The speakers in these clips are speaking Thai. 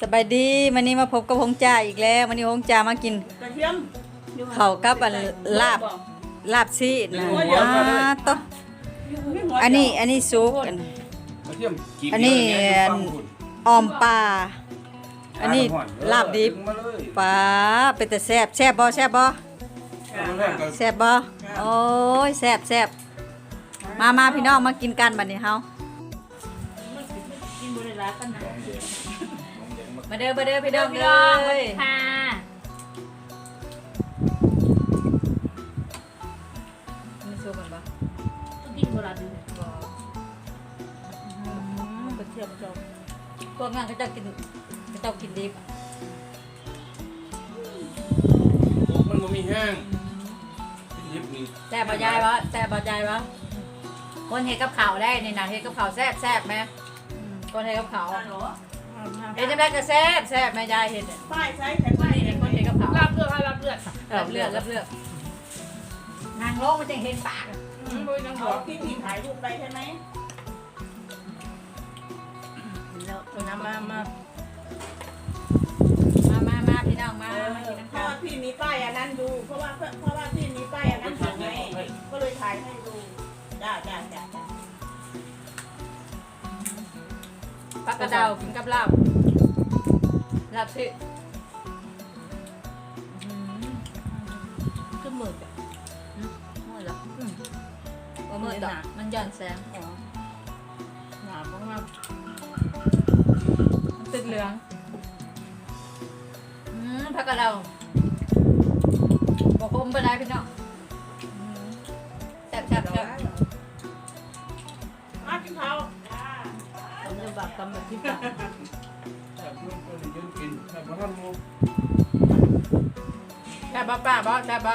สบายดีวันนี้มาพบกับฮงจ่าอีกแล้ววันนี้ฮงจ่ามากินกระเทียมข้าวกับอันลาบลาบซีดนะว้าตวอันนี้อันนี้ซุปอัน กระเทียมกี่อันนี้เดืเยอัน ออมปลาอันนี้ลาบดิบมาเลยปลาเป็นแต่แซ่บแซ่บบ่แซ่บบ่เอามาแรกกันแซ่บบ่โอ้ยแซ่บแซ่บมามาพี่น้องมากินกันบัดนี้เฮากินบริลากันนะ มาเด้อมาเด้อพี่น้องพี่เด้น้องอค่ะมีซุปกันบ่ต้องกินบริลาดูเลยกระเทียมจอมพวกงานเขาเจะกินเขาเจ้ากินดิบมันบ่มีแห้งยิบนี่แซ่บบ่ยายวะแซ่บบ่ยายวะคนเฮ็ดกับข้าวได้นี่นะเฮ็ดกับข้าวแซ่บแซ่บไหมคนเฮ็ดกับข้าว เหรอเฮ็ดจังได๋ก็แซ่บแซ่บแม่ยายเฮ็ดเนี่ยป้ายใช้ใช้ป้ายนี่เฮ็ดคนเฮ็ดกับข้าวลาบเลือดลาบเลือดรับเลือดรับเลือดนางโลกมันจังเห็นปากบริลาหัวพี่พี่ถ่ายรูปไปใช่ไหมแล้วตัวน้ำมามามา ปลากระเดากินกับลาบลาบสิขึ้นหมื่นจ้ะมื้อละบ่มื้อดอกมันย้อนแสงหนาเพราะว่ามันติดเหลืองอืมผักกระเดาบ่คมบ่ได้พี่น้องอืมแซ่บแซ่ ผมจะบักกำแบบที่ปากแซ่บลูกก็เลยยืนกินแซ่บบ่ทันหมูแซ่บบ่ป้าบ่แซ่บบ่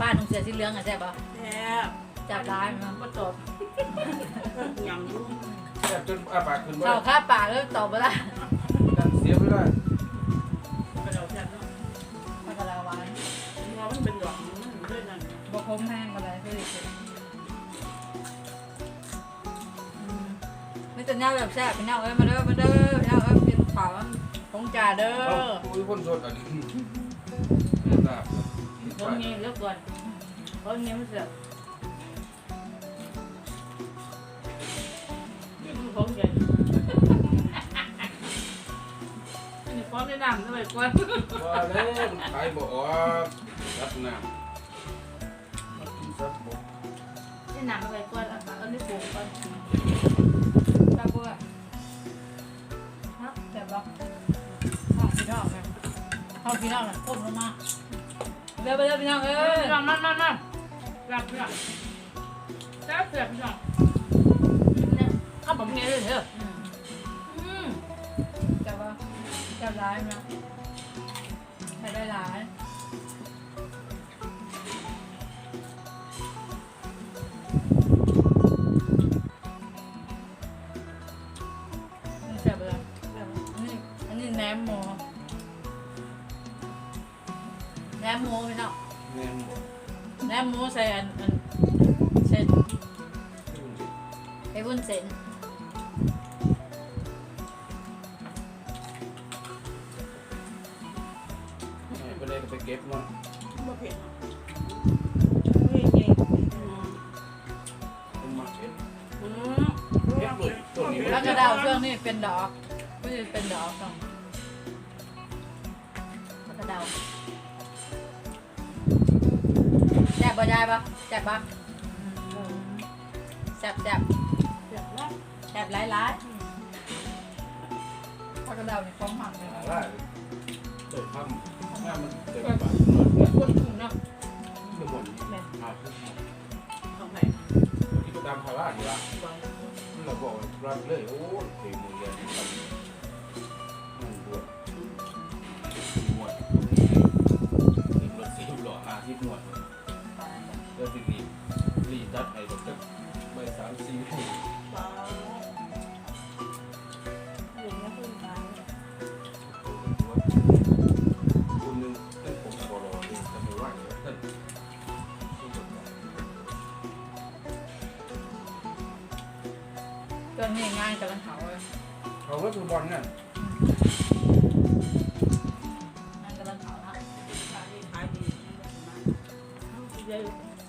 ป้านุ่งเสื้อสีเหลืองอะแซ่บบ่แซ่บแซ่บร้ายมั้ยก็จบยำยุ่งแซ่บจนอาปากขึ้นบ่เข้าข้าปากแล้วตอบบ่ได้ดันเสียไปได้กระเดาแซ่บเนาะผักกระเดาหวานเรามันเป็นหยอกมันด้วยนั่นบ่คมแห้งบ่ได้คือสิอื แต่แนวแบบแซ่บพี่น้องเอ้ยมาเด้อมาเด้อพี่น้องเอ้ยกินขาวของจ่าเด้อเอาคุยคนสดอันนี้ทราบคนเงี้เลิกก่อนคนเงี้มันเสียนี่มันของใหญ่นี่ของในน้ำด้วยก่อนว่าแล้วมันขายบ่ออกรับน้ำมากินซับบ่ในน้ำอะไรก่อนอะเอาในปูก่อน พี่น้องนะห้องพี่น้องน่ะก้มลงมาเด้อไปเด้อพี่น้องเอ้ยพี่น้องมามามาหลับหลับแซ่บเสียพี่น้องเนี่ยข้าวผมเงี้ยเลยเถอะอืมอืมแซ่บบ่แซ่บร้ายมั้ยใช้ได้หลายแซ่บเลยอันนี้อันนี้แหนมหมู นมหมูพี่น้องแม่นบ่แหนมหมูใส่อันอันเส้นขึ้นสิไอ้วุ้นเส้นให้ไปเลยก็ไปเก็บเนาะบ่เผ็ดเนาะนี่เองอืมมันมาเก็บอืมเก็บเลยตัวนี้แล้วกระดาวช่วงนี้เป็นดอกก็จะเป็นดอกต้องแล้วกระดาว บบ่ยายปะแซ่บปะแซ่บแซ่บเผ็ดมากแซ่บหลายหลายๆแล้วกระดาวนี่ของหมักเลยหาได้เติมค่ำถ้ามันเติมบาทเหมือนคนถุงเนาะเมื่อหมดมาขึ้นมาของไหนที่ประจำภาระนี่ละบอกเราบอกรันเลยโอ้ยเต็มมือเลย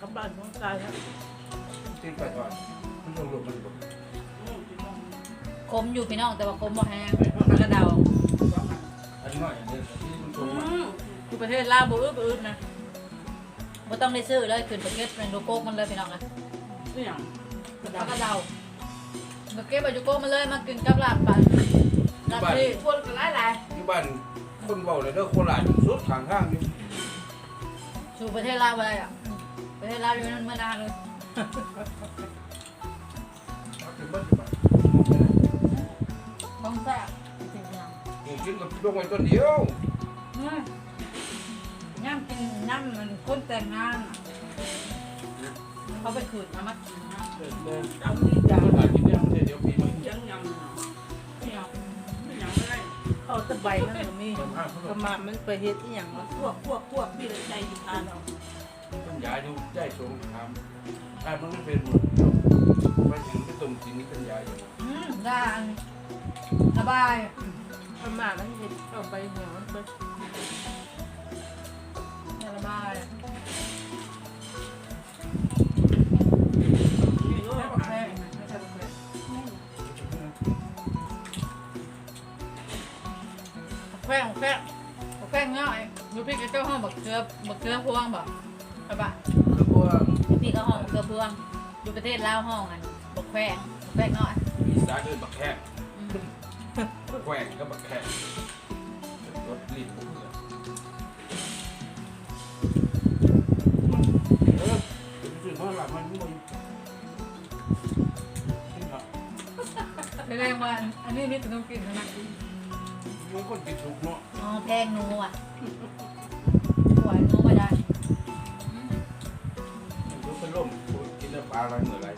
ายกำบ้านของตายครับตีไปก่อนมันลงลงมันลงคมอยู่พี่น้องแต่ว่าคมบ่แห้งปลากระเดาอันนี้หน่อยอันนี้ที่มันชมอะอยู่ประเทศลาวบ่อึดบ่อึดนะบ่ต้องได้ซื้อเลยขึ้นประเทศเป็นโลโก้มันเลยพี่น้องนะนี่อย่างกระปดาลาษกระเดาเมื่อกี้ไปโลโก้มันเลยมากินกับลาบปลาลาบที่คนก็หลายหลายที่บ้านคนเบาเลยเด้อโคราชสุดทางข้างนี่สู่ประเทศลาวอะไรอะ อืมประเทศลาวอยู่นั่นเมื่อนานเลยเอาถึงบ้านบ้านต้องแซ่บจริงๆนะผมกินกับลงไปตัวเดียวอืมย่ำกินย่ำมันคนแต่งงานอะเขาไปขืนเอามากินนะจำนี่จัจังงหวัดที่เนี่ยเดี๋ยวปีใหม่ยังยังพี่น้องยังไม่ได้เขาตะใบมันก็มีจำห้าเขาประมาณมันไปเฮ็ดอีหยังวะพวกพวกพวกพี่เลยใจดีทานเรา ต้องย้ายดูได้ชมทำถ้ามันไม่เป็นหมดไปถึงไปต้มกินนี่ต้องย้ายอยู่อืมได้สบายประมาณมันเฮ็ดเอาไปหัวมันไปสบายแค่ไม่ใช่บอกแค่แค่แค่แค่ง่ายอยู่พี่กับเจ้าห้องบักเกลือบักเกลือพวงบอ กใช่ปะคือพวกอยู่พี่ก็ห้องบักเกลือพวงอยู่ประเทศลาวห้องอันบักแควงบักแควงน้อยอีสานคือบักแข้งอืมแกว่งก็บักแข้งรถลิ้นพวกเพื่อนเออเดี๋ยวไปซื้อมาหลับมันไม่หมดกินเหรอแสดงว่าอันนี้นี่ต้องกินนะมันคนกินสุกเนาะอ๋อแพงหนูอะสวยหนูก็ กินแล้วปลาอะไรเหมือนอะไร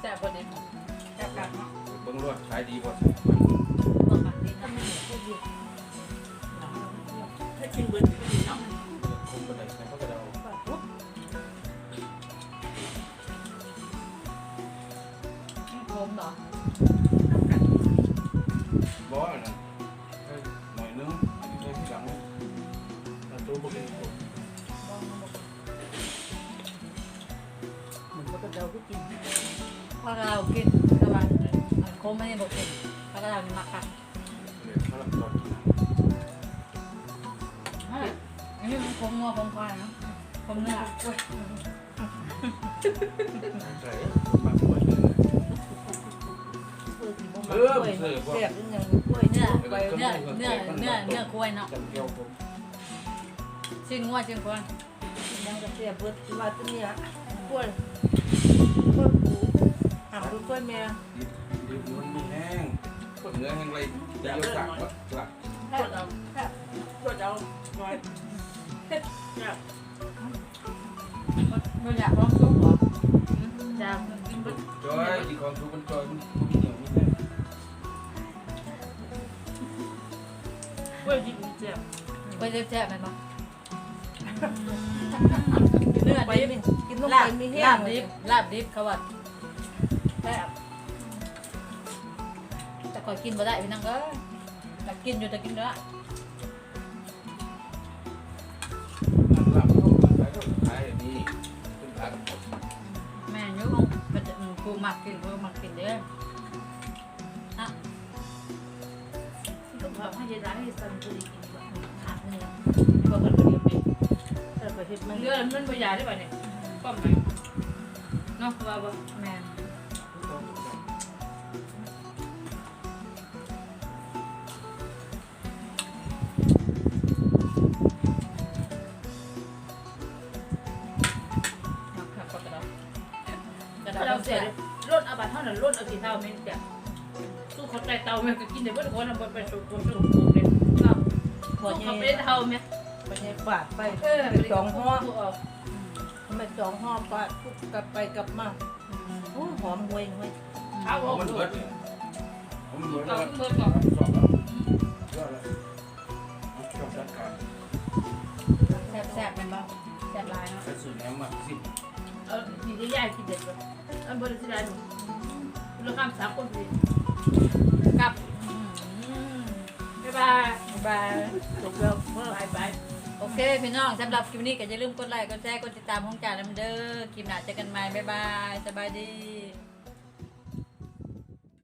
แซ่บกว่านี้แซ่บกันเนาะเบิ่งรวดขายดีกว่าเบิ่งอะดีนะถ้ากินเบิร์ดก็ดีเนาะคงบั เดาก็กินพากเรากินสบายคมไม่ได้บอกกินพากเรานี่มาค่ะเลยเขาลักตอนกินอันนี้มันคมงัวคมควายนะคมเนื้อใส่มาป่วยเลยเพื่อสิบ่มากล้วยแซ่บอีหยังกล้วยเนื้อเนื้อเนื้อเนื้อเนื้อควยเนาะชิ้นงัวชิ้นควายยังก็แซ่บเบิดว่าตัวเนี้ยกล้วยกล้วย หามกล้วยแม่ดิบดิบมันม่แห้งคนเนื้อแห้งไรเดี๋ยวสักว่าหลักรวดเอารวดเอาหน่อยเนี่ยเราอยากลองซุปเหรอจะกินบจอยที่ของทุกคนจอยมันเหนียวนี่แหละกล้วยยิ่งเจ็บไปแซ่บๆมันปะเนื้อไปดิบ ลงลาไปบมีแห้ลางบดิบลาบดิบเขาว่าแซ่บแต่คอยกินบ่ได้พี่นังเอ้ยแต่กินอยู่แต่กินได้หลับเขาขายก็ขายนี่เป็นผักแม่ยุงมันจะกูมักกินกูมักกินเด้ออะก็แบบให้ยายร้านให้สันตุยกินแบบหักเนื้อพวกกันพอดีเป็นแต่ก็เฮ็ดมันเรือมันประหยัดได้ป่ะเนี่ย ป้อมไหนเนาะว่าบ่แม่มักขับกระดาษกระดาษเราเราเสีเสียยรถอาบัตเท่านั้นรถเอากี่เท่าแม่เสียสู้เขาใจเตาแม่ก็กินแต่เพื่อนคนเอาไปสู่คนสู่คนเลยอ้าวหัวสู้ใหญ่เขาเป็นเท่าแม่ไปใหญ่ฝาดไปเออไปจองห้อสู้เอา ไปจองห้อฝาดปุ๊บกลับไปกลับมาโอ้หอมห่วยห่วยเอาเอาเอามันสู้เบิดเนี่ยเอามันเบิดแล้เอาวเมื่อก่อนสอบแล้วยอดแล้วชอบจัดการแสบๆเป็นบ้าแสบลายเนาะใช้สูตรแหนมมาสิเอาดีที่ยายกินเด็ดเลยเอมันบริสุทธิ์ได้หนูคุณละคำสามคนดีกลับบ๊ายบายบายจบแล้วบายบาย โอเคพี่น้องสำหรับคลิปนี้ก็อย่าลืมกดไลค์กดแชร์กดติดตามห้องจ่าน้ำเด้อคลิปหน้าเจอกันใหม่บ๊ายบายสบายดี